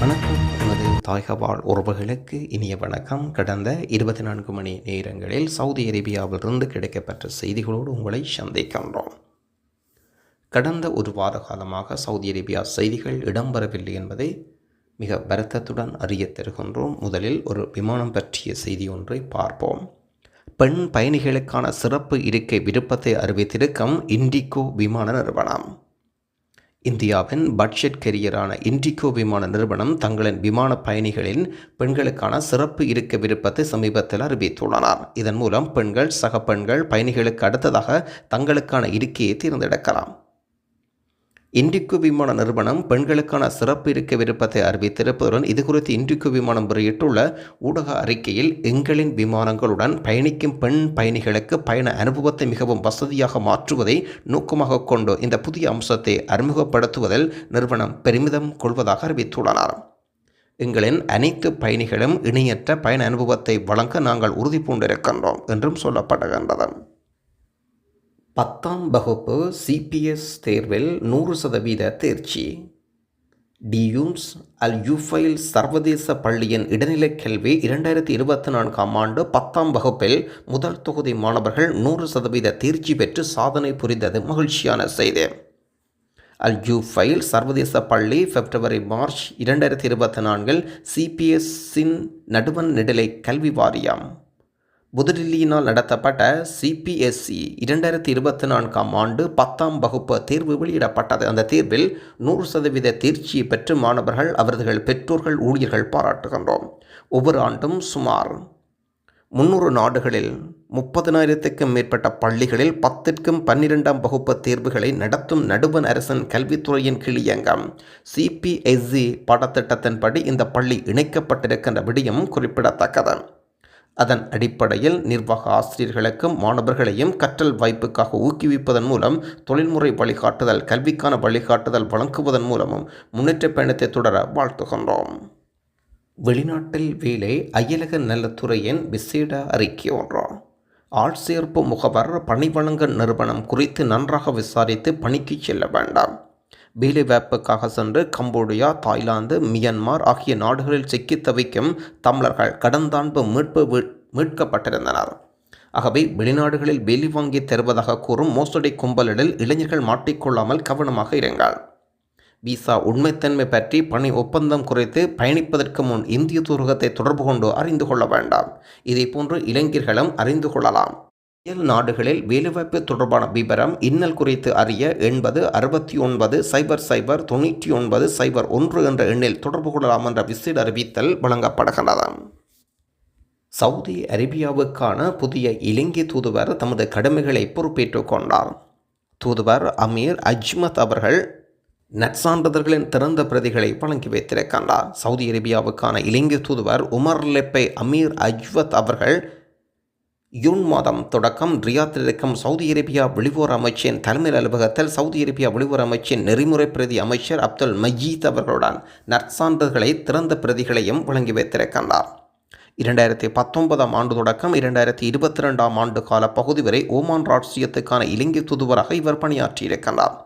வணக்கம். நமது தாய்கவாழ் உறவுகளுக்கு இனிய வணக்கம். கடந்த இருபத்தி நான்கு மணி நேரங்களில் சவுதி அரேபியாவிலிருந்து கிடைக்கப்பெற்ற செய்திகளோடு உங்களை சந்திக்கின்றோம். கடந்த ஒரு வார காலமாக சவுதி அரேபியா செய்திகள் இடம்பெறவில்லை என்பதை மிக வருத்தத்துடன் அறிய தருகின்றோம். முதலில் ஒரு விமானம் பற்றிய செய்தி ஒன்றை பார்ப்போம். பெண் பயணிகளுக்கான சிறப்பு இருக்கை விருப்பத்தை அறிவித்திருக்கும் இண்டிகோ விமான நிறுவனம். இந்தியாவின் பட்ஜெட் கெரியரான இண்டிகோ விமான நிறுவனம் தங்களின் விமான பயணிகளின் பெண்களுக்கான சிறப்பு இருக்க விருப்பத்தை சமீபத்தில் அறிவித்துள்ளனர். இதன் மூலம் பெண்கள் சக பெண்கள் பயணிகளுக்கு அடுத்ததாக தங்களுக்கான இருக்கையை தேர்ந்தெடுக்கலாம். இண்டிகோ விமான நிறுவனம் பெண்களுக்கான சிறப்பு இருக்க விருப்பத்தை அறிவித்திருப்பதுடன் இது குறித்து இண்டிகோ விமானம் வெளியிட்டுள்ள ஊடக அறிக்கையில் எங்களின் விமானங்களுடன் பயணிக்கும் பெண் பயணிகளுக்கு பயண அனுபவத்தை மிகவும் வசதியாக மாற்றுவதை நோக்கமாக கொண்டு இந்த புதிய அம்சத்தை அறிமுகப்படுத்துவதில் நிறுவனம் பெருமிதம் கொள்வதாக அறிவித்துள்ளனர். எங்களின் அனைத்து பயணிகளும் இணையற்ற பயண அனுபவத்தை வழங்க நாங்கள் உறுதி பூண்டிருக்கின்றோம் என்றும் சொல்லப்படுகின்றது பத்தாம் வகுப்பு சிபிஎஸ் தேர்வில் நூறு சதவீத தேர்ச்சி. டியூம்ஸ் அல் யூஃபைல் சர்வதேச பள்ளியின் இடைநிலை கல்வி இரண்டாயிரத்தி இருபத்தி நான்காம் ஆண்டு பத்தாம் வகுப்பில் முதல் தொகுதி மாணவர்கள் நூறு சதவீத தேர்ச்சி பெற்று சாதனை புரிந்தது மகிழ்ச்சியான செய்தி. அல் யூஃபைல் சர்வதேச பள்ளி பிப்ரவரி மார்ச் இரண்டாயிரத்தி இருபத்தி நான்கில் சிபிஎஸ்ஸின் நடுவன் நிடலை கல்வி வாரியம். புதுடில்லியினால் நடத்தப்பட்ட சிபிஎஸ்சி இரண்டாயிரத்தி இருபத்தி நான்காம் ஆண்டு பத்தாம் வகுப்பு தேர்வு வெளியிடப்பட்டது. அந்த தேர்வில் நூறு சதவீத தேர்ச்சியை பெற்று மாணவர்கள் அவர்கள் பெற்றோர்கள் ஊழியர்கள் பாராட்டுகின்றோம். ஒவ்வொரு ஆண்டும் சுமார் முன்னூறு நாடுகளில் முப்பதினாயிரத்துக்கும் மேற்பட்ட பள்ளிகளில் பத்திற்கும் பன்னிரெண்டாம் வகுப்பு தேர்வுகளை நடத்தும் நடுவன் அரசன் கல்வித்துறையின் கிளியங்கம் சிபிஎஸ்சி பாடத்திட்டத்தின்படி இந்த பள்ளி இணைக்கப்பட்டிருக்கின்ற விடயம் குறிப்பிடத்தக்கது. அதன் அடிப்படையில் நிர்வாக ஆசிரியர்களுக்கும் மாணவர்களையும் கற்றல் வாய்ப்புக்காக ஊக்குவிப்பதன் மூலம் தொழில்முறை வழிகாட்டுதல் கல்விக்கான வழிகாட்டுதல் வழங்குவதன் மூலமும் முன்னேற்ற பயணத்தை தொடர வாழ்த்துகின்றோம். வெளிநாட்டில் வேலை அயலக நலத்துறையின் விசேட அறிக்கை ஒன்றாம் ஆட்சேர்ப்பு முகவர் பணி வழங்க நிறுவனம் குறித்து நன்றாக விசாரித்து பணிக்கு செல்ல வேண்டாம். வேலைவாய்ப்புக்காக சென்று கம்போடியா தாய்லாந்து மியன்மார் ஆகிய நாடுகளில் சிக்கித் தவிக்கும் தமிழர்கள் கடந்தாண்பு மீட்பு மீட்கப்பட்டிருந்தனர். ஆகவே வெளிநாடுகளில் வேலி வாங்கி தருவதாக கூறும் மோசடி கும்பலிடல் இளைஞர்கள் மாட்டிக்கொள்ளாமல் கவனமாக இருங்கள். விசா உண்மைத்தன்மை பற்றி பணி ஒப்பந்தம் குறித்து பயணிப்பதற்கு முன் இந்திய தூரகத்தை தொடர்பு கொண்டு அறிந்து கொள்ள வேண்டாம். இதே போன்று இளைஞர்களும் அறிந்து கொள்ளலாம். அயல் நாடுகளில் வேலைவாய்ப்பு தொடர்பான விவரம் இன்னல் குறித்து அறிய எண்பது அறுபத்தி ஒன்பது சைபர் சைபர் தொண்ணூற்றி ஒன்பது சைபர் ஒன்று என்ற எண்ணில் தொடர்பு கொள்ளலாம் என்ற விசேட அறிவித்தல் வழங்கப்படுகிறது சவுதி அரேபியாவுக்கான புதிய இலங்கை தூதுவர் தமது கடமைகளை பொறுப்பேற்றுக் கொண்டார். தூதுவர் அமீர் அஜ்மத் அவர்கள் நற்சான்றிதழ்களின் திறந்த பிரதிகளை வழங்கி வைத்திருக்கின்றார். சவுதி அரேபியாவுக்கான இலங்கை தூதுவர் உமர் லெப்பை அமீர் அஜ்வத் அவர்கள் யூன் மாதம் தொடக்கம் ரியாத்தில் இருக்கும் சவுதி அரேபியா வெளிவோர் அமைச்சின் தலைமை அலுவலகத்தில் சவுதி அரேபியா வெளிவோர் அமைச்சின் நெறிமுறை பிரதி அமைச்சர் அப்துல் மஜீத் அவர்களுடன் நற்சான்றுகளை திறந்த பிரதிகளையும் வழங்கி வைத்திருக்கின்றார். இரண்டாயிரத்தி பத்தொன்பதாம் ஆண்டு தொடக்கம் இரண்டாயிரத்தி இருபத்தி ரெண்டாம் ஆண்டு கால பகுதி வரை ஓமான் ராட்சியத்துக்கான இலங்கை தூதுவராக இவர் பணியாற்றியிருக்கின்றார்.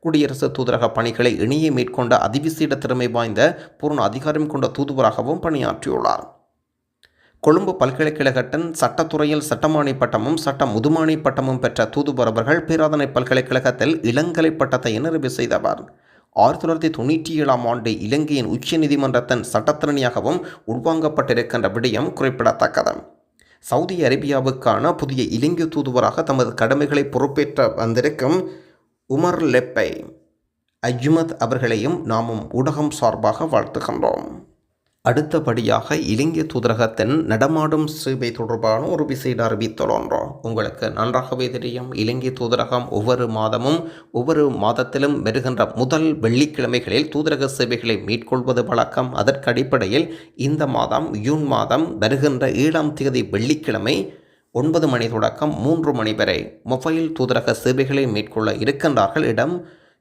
குடியரசு தூதரக பணிகளை இணையே மேற்கொண்ட அதிவிசேட திறமை வாய்ந்த பூர்ண அதிகாரம் கொண்ட தூதுவராகவும் பணியாற்றியுள்ளார். கொழும்பு பல்கலைக்கழகத்தின் சட்டத்துறையில் சட்டமானி பட்டமும் சட்ட முதுமானி பட்டமும் பெற்ற தூதுபர் அவர்கள் பேராதனை பல்கலைக்கழகத்தில் இளங்கலை பட்டத்தை நிறைவு செய்தவர். ஆயிரத்தி தொள்ளாயிரத்தி தொண்ணூற்றி ஏழாம் ஆண்டு இலங்கையின் உச்ச நீதிமன்றத்தின் சட்டத்திறனியாகவும் உள்வாங்கப்பட்டிருக்கின்ற விடயம் குறிப்பிடத்தக்கது. சவுதி அரேபியாவுக்கான புதிய இலங்கை தூதுவராக தமது கடமைகளை பொறுப்பேற்ற வந்திருக்கும் உமர் லெப்பை அஜ்மத் அவர்களையும் நாமும் ஊடகம் சார்பாக வாழ்த்துகின்றோம். அடுத்தபடியாக இலங்கை தூதரகத்தின் நடமாடும் சேவை தொடர்பான ஒரு விசேட அறிவித்தலொன்றோம் உங்களுக்கு நன்றாகவே தெரியும். இலங்கை தூதரகம் ஒவ்வொரு மாதமும் ஒவ்வொரு மாதத்திலும் வருகின்ற முதல் வெள்ளிக்கிழமைகளில் தூதரக சேவைகளை மேற்கொள்வது வழக்கம். அதற்கு அடிப்படையில் இந்த மாதம் யூன் மாதம் வருகின்ற ஏழாம் தேதி வெள்ளிக்கிழமை ஒன்பது மணி தொடக்கம் மூன்று மணி வரை மொபைல் தூதரக சேவைகளை மேற்கொள்ள இருக்கின்றார்கள். இடம்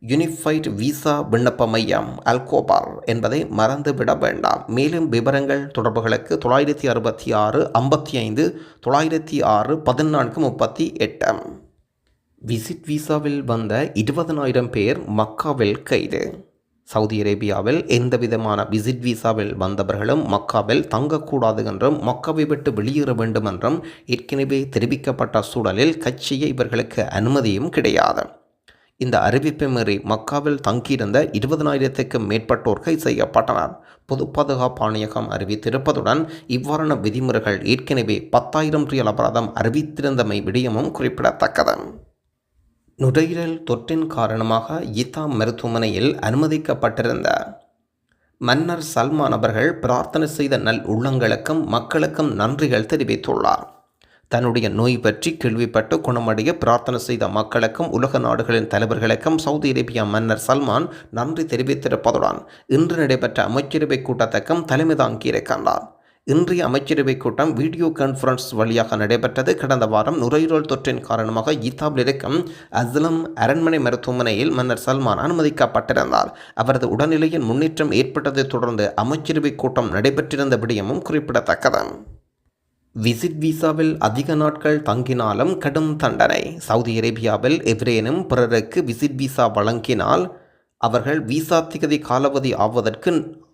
யூனிஃபைட் விசா விண்ணப்ப மையம் அல்கோபார் என்பதை மறந்துவிட வேண்டாம். மேலும் விவரங்கள் தொடர்புகளுக்கு தொள்ளாயிரத்தி அறுபத்தி ஆறு ஐம்பத்தி ஐந்து தொள்ளாயிரத்தி ஆறு பதினான்கு முப்பத்தி எட்டு. விசிட் விசாவில் வந்த இருபதனாயிரம் பேர் மக்காவில் கைது. சவுதி அரேபியாவில் எந்த விதமான விசிட் விசாவில் வந்தவர்களும் மக்காவில் தங்கக்கூடாது என்றும் மக்காவை விட்டு வெளியேற வேண்டும் என்றும் ஏற்கனவே தெரிவிக்கப்பட்ட சூழலில் கட்சியை இவர்களுக்கு அனுமதியும் கிடையாது. இந்த அறிவிப்பை மீறி மக்காவில் தங்கியிருந்த இருபதனாயிரத்துக்கும் மேற்பட்டோர் கைது செய்யப்பட்டனர். பொது பாதுகாப்பு ஆணையகம் அறிவித்திருப்பதுடன் இவ்வாறான விதிமுறைகள் ஏற்கனவே பத்தாயிரம் ரியல் அபராதம் அறிவித்திருந்தமை விடயமும் குறிப்பிடத்தக்கது. நுரையீரல் தொற்றின் காரணமாக ஈத்தா மருத்துவமனையில் அனுமதிக்கப்பட்டிருந்த மன்னர் சல்மான் அவர்கள் பிரார்த்தனை செய்த நல் உள்ளங்களுக்கும் மக்களுக்கும் நன்றிகள் தெரிவித்துள்ளார். தன்னுடைய நோய் பற்றி கேள்விப்பட்டு குணமடைய பிரார்த்தனை செய்த மக்களுக்கும் உலக நாடுகளின் தலைவர்களுக்கும் சவுதி அரேபியா மன்னர் சல்மான் நன்றி தெரிவித்திருப்பதுடன் இன்று நடைபெற்ற அமைச்சரவை கூட்டத்துக்கும் தலைமை தாங்கியிருக்கின்றார் இன்றைய அமைச்சரவை கூட்டம் வீடியோ கான்ஃபரன்ஸ் வழியாக நடைபெற்றது. கடந்த வாரம் நுரையீரல் தொற்றின் காரணமாக ஈத்தாவில் இருக்கும் அஸ்லம் அரண்மனை மருத்துவமனையில் மன்னர் சல்மான் அனுமதிக்கப்பட்டிருந்தார். அவரது உடல்நிலையின் முன்னேற்றம் ஏற்பட்டதைத் தொடர்ந்து அமைச்சரவை கூட்டம் நடைபெற்றிருந்த விடயமும் குறிப்பிடத்தக்கது. விசிட் விசாவில் அதிக நாட்கள் தங்கினாலும் கடும் தண்டனை. சவுதி அரேபியாவில் எவரேனும் பிறருக்கு விசிட் விசா வழங்கினால் அவர்கள் விசா திகதி காலாவதி ஆவதற்கு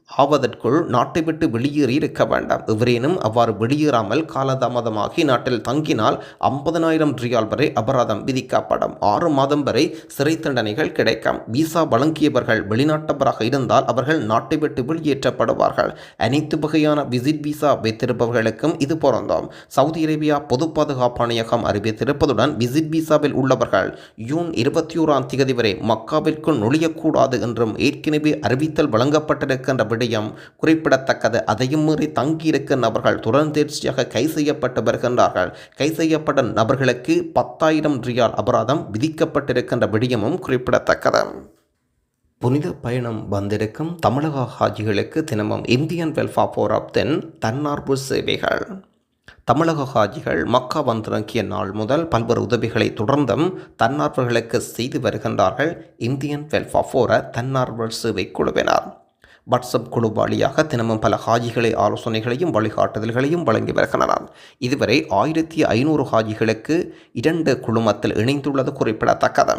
ஆவதற்குள் நாட்டை விட்டு வெளியேறி இருக்க வேண்டாம். எவரேனும் அவ்வாறு வெளியேறாமல் காலதாமதமாகி நாட்டில் தங்கினால் ஐம்பதனாயிரம் ரியால் வரை அபராதம் விதிக்கப்படும். ஆறு மாதம் வரை சிறை தண்டனைகள் கிடைக்கும். விசா வழங்கியவர்கள் வெளிநாட்டவராக இருந்தால் அவர்கள் நாட்டை விட்டு வெளியேற்றப்படுவார்கள். அனைத்து வகையான விசிட் விசா வைத்திருப்பவர்களுக்கும் இது பொருந்தும். சவுதி அரேபியா பொது பாதுகாப்பாணையகம் அறிவித்திருப்பதுடன் விசிட் விசாவில் உள்ளவர்கள் ஜூன் இருபத்தி ஓராம் தேதி வரை மக்காவிற்குள் நுழையக்கூடாது என்றும் ஏற்கனவே அறிவித்தல் வழங்கப்பட்டிருக்கின்ற விடயம் குறிப்பிடத்தக்கது. அதையும் மீறி தங்கியிருக்கும் நபர்கள் துரந்தேர்ச்சியாக கை செய்யப்பட்டு வருகின்றார்கள். கை செய்யப்பட்ட நபர்களுக்கு பத்தாயிரம் ரியால் அபராதம் விதிக்கப்பட்டிருக்கின்ற விடயமும் குறிப்பிடத்தக்கது. புனித பயணம் வந்திருக்கும் தமிழக ஹாஜிகளுக்கு தினமும் இந்தியன் வெல்ஃபேர் தென் தன்னார்வ சேவைகள். தமிழக ஹாஜிகள் மக்கா வந்திறங்கிய நாள் முதல் பல்வேறு உதவிகளை தொடர்ந்தும் தன்னார்வர்களுக்கு செய்து வருகின்றார்கள் இந்தியன் வெல்ஃபேர் ஃபோர தன்னார்வல் சேவை குழுவினர். வாட்ஸ்அப் குழு வழியாக தினமும் பல ஹாஜிகளை ஆலோசனைகளையும் வழிகாட்டுதல்களையும் வழங்கி வருகின்றனர். இதுவரை ஆயிரத்தி ஐநூறு ஹாஜிகளுக்கு இரண்டு குழுமத்தில் இணைந்துள்ளது குறிப்பிடத்தக்கது.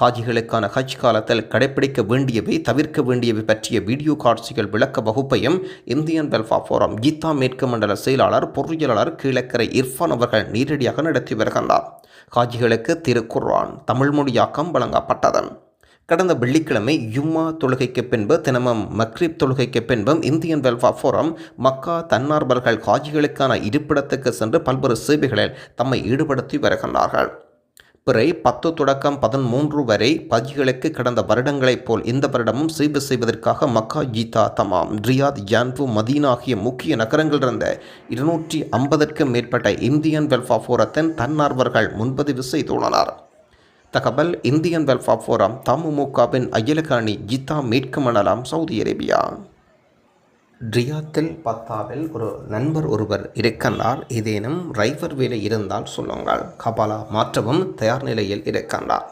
ஹாஜிகளுக்கான ஹஜ் காலத்தில் கடைப்பிடிக்க வேண்டியவை தவிர்க்க வேண்டியவை பற்றிய வீடியோ காட்சிகள் விளக்க வகுப்பையும் இந்தியன் வெல்ஃபா ஃபோரம் கீதா மேற்கு மண்டல செயலாளர் பொருளியலாளர் கீழக்கரை இர்ஃபான் அவர்கள் நேரடியாக நடத்தி வருகின்றார். ஹாஜிகளுக்கு திருக்குர்ஆன் தமிழ் மொழியாக்கம் வழங்கப்பட்டது. கடந்த வெள்ளிக்கிழமை யும்மா தொழுகைக்கு பின்பு தினமும் மக்ரிப் தொழுகைக்கு பின்பும் இந்தியன் வெல்ஃபேர் ஃபோரம் மக்கா தன்னார்வர்கள் காஜிகளுக்கான இருப்பிடத்துக்கு சென்று பல்வேறு சேவைகளில் தம்மை ஈடுபடுத்தி வருகின்றார்கள். பிறை பத்து தொடக்கம் பதிமூன்று வரை பஜிகளுக்கு கடந்த வருடங்களைப் போல் இந்த வருடமும் சேவை செய்வதற்காக Mecca Jeddah Dammam Riyadh Yanbu Medina ஆகிய முக்கிய நகரங்களிலிருந்த இருநூற்றி ஐம்பதற்கும் மேற்பட்ட இந்தியன் வெல்ஃபேர் ஃபோரத்தின் தன்னார்வர்கள் முன்பதிவு செய்துள்ளனர். தகவல் இந்தியன் வெல்ஃபா ஃபோரம் தமுமுகவின் அகிலகாணி கீதா மீட்க மேற்கு சவுதி அரேபியா. ரியாத்தில் பத்தாவில் ஒரு நண்பர் ஒருவர் இருக்கின்றார் ஏதேனும் டிரைவர் வேலை இருந்தால் சொல்லுங்கள். கபாலா மாற்றவும் தயார் நிலையில் இருக்கின்றார்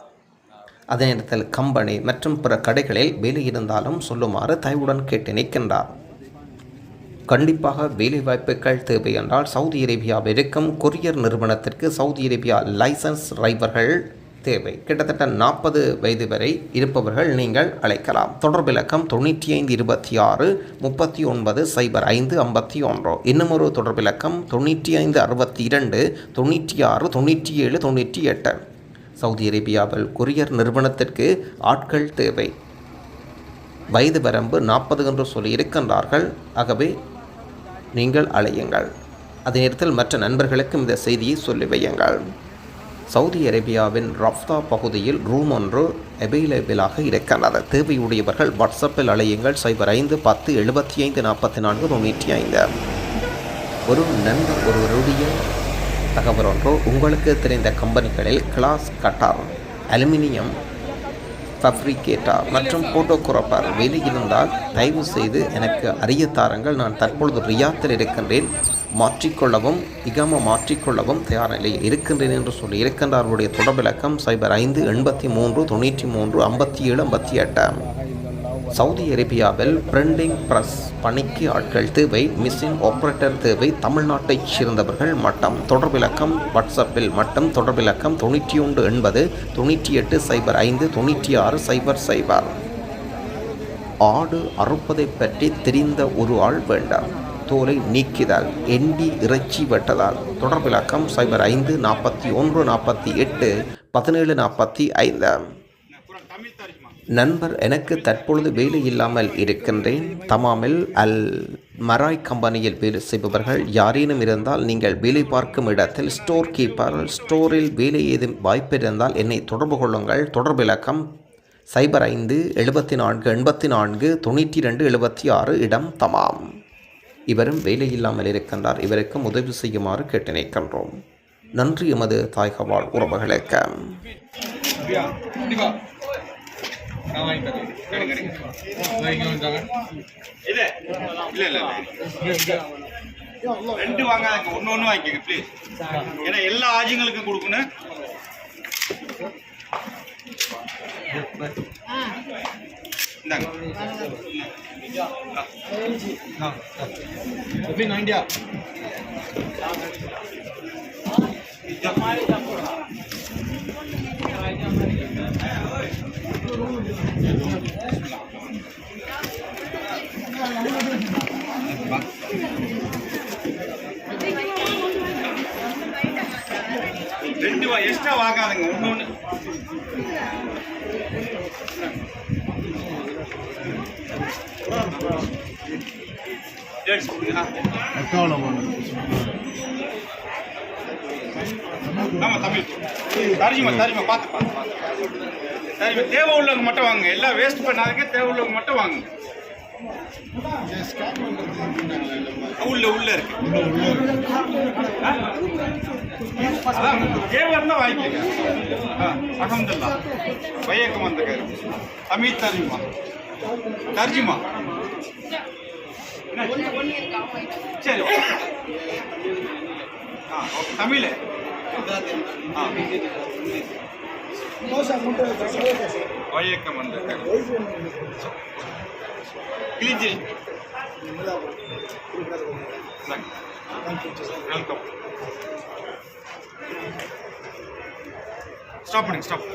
அதே நேரத்தில் கம்பெனி மற்றும் பிற கடைகளில் வேலை இருந்தாலும் சொல்லுமாறு தயவுடன் கேட்டு நிற்கின்றார். கண்டிப்பாக வேலை வாய்ப்புகள் தேவை என்றால் சவுதி அரேபியாவில் இருக்கும் கொரியர் நிறுவனத்திற்கு சவுதி அரேபியா லைசன்ஸ் டிரைவர்கள் தேவை. கிட்டத்தட்ட நாற்பது வயது வரை இருப்பவர்கள் நீங்கள் அழைக்கலாம். தொடர்பு இலக்கம் தொண்ணூற்றி ஐந்து இருபத்தி ஆறு முப்பத்தி ஒன்பது சைபர் ஐந்து ஐம்பத்தி ஒன்று. இன்னும் ஒரு தொடர்பு இலக்கம் தொண்ணூற்றி ஐந்து அறுபத்தி இரண்டு தொண்ணூற்றி ஆறு தொண்ணூற்றி ஏழு தொண்ணூற்றி எட்டு. சவுதி அரேபியாவில் கொரியர் நிறுவனத்திற்கு ஆட்கள் தேவை. வயது வரம்பு நாற்பது என்று சொல்லி இருக்கின்றார்கள். ஆகவே நீங்கள் அழையுங்கள். அதே நேரத்தில் மற்ற நண்பர்களுக்கும் இந்த செய்தியை சொல்லி வையுங்கள். சவுதி அரேபியாவின் ரஃப்தா பகுதியில் ரூம் ஒன்று அவைலபிளாக இருக்கின்றது. தேவையுடையவர்கள் வாட்ஸ்அப்பில் அழையுங்கள் சைபர் ஐந்து பத்து எழுபத்தி ஐந்து நாற்பத்தி நான்கு தொண்ணூற்றி ஐந்து. ஒரு நண்பர் ஒருவருடைய தகவல் ஒன்று. உங்களுக்கு தெரிந்த கம்பெனிகளில் கிளாஸ் கட்டார் அலுமினியம் ஃபப்ரிகேட்டர் மற்றும் போட்டோகிராஃபர் வெளியிருந்தால் இருந்தால் தயவு செய்து எனக்கு அறிய தாருங்கள். நான் தற்பொழுது ரியாத்தில் இருக்கின்றேன். மாற்றிக்கொள்ளவும் இகம மாற்றிக்கொள்ளவும் தயார் நிலையில் இருக்கின்றேன் என்று சொல்லி இருக்கின்றார்களுடைய தொடர்பிலக்கம் சைபர் ஐந்து எண்பத்தி மூன்று தொண்ணூற்றி மூன்று ஐம்பத்தி ஏழு ஐம்பத்தி எட்டு சவுதி அரேபியாவில் பிரிண்டிங் பிரஸ் பணிக்கு ஆட்கள் தேவை மிஷின் ஆப்ரேட்டர் தேவை தமிழ்நாட்டைச் சேர்ந்தவர்கள் மட்டம். தொடர்பிலக்கம் வாட்ஸ்அப்பில் மட்டம். தொடர்பிலக்கம் தொண்ணூற்றி ஒன்று எண்பது தொண்ணூற்றி எட்டு சைபர் ஐந்து தொண்ணூற்றி ஆறு சைபர் சைபர். ஆடு அறுப்பதைப் பற்றி தெரிந்த ஒரு ஆள் வேண்டாம். தோலை நீக்கிதால் எண்டி இறைச்சி வெட்டதால். தொடர்பிலக்கம் சைபர் ஐந்து நாற்பத்தி ஒன்று நாற்பத்தி எட்டு பதினேழு நாற்பத்தி ஐந்து. நண்பர் எனக்கு தற்பொழுது வேலை இல்லாமல் இருக்கின்றேன். தமாமில் அல் மராய் கம்பெனியில் வேலை செய்பவர்கள் யாரேனும் இருந்தால் நீங்கள் வேலை பார்க்கும் இடத்தில் ஸ்டோர் கீப்பர் ஸ்டோரில் வேலை ஏதும் வாய்ப்பு இருந்தால் என்னை தொடர்பு கொள்ளுங்கள். தொடர்பிலக்கம் சைபர் ஐந்து எழுபத்தி நான்கு எண்பத்தி நான்கு தொண்ணூற்றி ரெண்டு எழுபத்தி ஆறு இடம் தமாம். இவரும் வேலையில்லாமல் இருக்கின்றார். இவருக்கும் உதவி செய்யுமாறு கேட்டு நிற்கின்றோம் நன்றி எமது தாய்கவாழ் உறவுகளுக்கு. ரெண்டு வாங்காதங்க ஒன்று ஒன்று வாங்கிக்கங்க ப்ளீஸ் ஏன்னா எல்லா ஆஜிங்களுக்கும் கொடுக்கணும். இந்தாங்க. எப்படி நைண்டியா ரெண்டு வா எக்ஸ்ட்ரா வாங்காதீங்க. ஆமாம் தமிழ் தரிஜிமா தரிஜிமா பார்த்து பார்த்து தரிஜிமா தேவை உள்ளவங்க மட்டும் வாங்க எல்லாம் வேஸ்ட் பண்ணாதீங்க தேவை உள்ளவங்க மட்டும் வாங்க உள்ள உள்ள இருக்கு ஆ? வாங்கிக்கங்க அகமதுல்லா பையக்கம் வந்திருக்காரு தமிழ் தர்ஜிமா தர்ஜிமா சரி. ஆ ஓகே தமிழ். ஆ. வயக்கம் வந்திருக்காரு கிளிஜி. வெல்கம் ஸ்டாப் பண்ணுங்க ஸ்டாப்